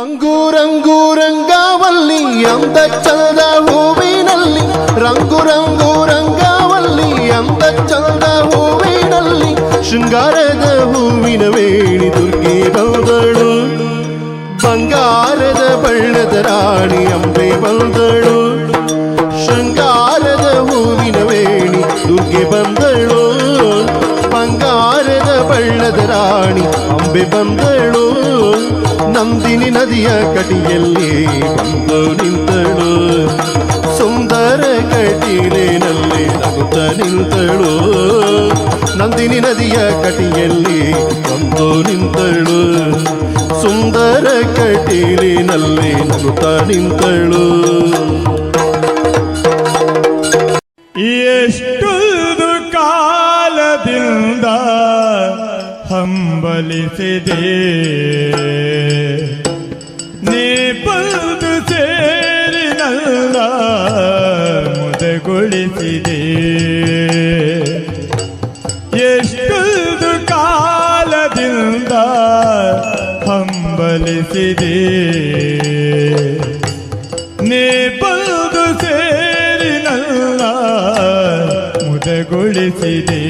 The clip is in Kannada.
ರಂಗು ರಂಗಾವಲ್ಲಿ ಅಂದ ಚಂದ ಹೂವಿನಲ್ಲಿ ರಂಗು ರಂಗು ರಂಗಾವಲ್ಲಿ ಅಂದ ಚಂದ ಹೂವಿನಲ್ಲಿ ಶೃಂಗಾರದ ಹೂವಿನ ವೇಣಿ ದುರ್ಗೆ ಬಂದಳು ಬಂಗಾರದ ಬಣ್ಣದ ರಾಣಿ ಅಂಬೆ ಬಂದಳು ಶೃಂಗಾರದ ಹೂವಿನ ವೇಣಿ ದುರ್ಗೆ ಬಂದಳು ಬಂಗಾರದ ಬಣ್ಣದ ರಾಣಿ ಅಂಬೆ ಬಂದಳು ನಂದಿನಿ ನದಿಯ ಕಡಿಯಲ್ಲಿ ಬಂದು ನಿಂತಳು. ಸುಂದರ ಕಟೀಲಿನಲ್ಲಿ ನಗುತ್ತ ನಿಂತಳು. ನಂದಿನಿ ನದಿಯ ಕಟಿಯಲ್ಲಿ ಬಂದು ನಿಂತಳು. ಸುಂದರ ಕಟೀಲಿನಲ್ಲಿ ನಗುತ್ತ ನಿಂತಳು. ಎಷ್ಟೊಂದು ಕಾಲದಿಂದ ಹಂಬಲಿಸಿದೆ. ಮುದಗೊಳಿಸಿದೆ ಎಷ್ಟೊಂದು ಕಾಲದಿಂದ ಹಂಬಲಿಸಿದೆ. ನೀ ಬಂದು ಸೇರಿನಲ್ಲ ಮುದಗೊಳಿಸಿದೆ.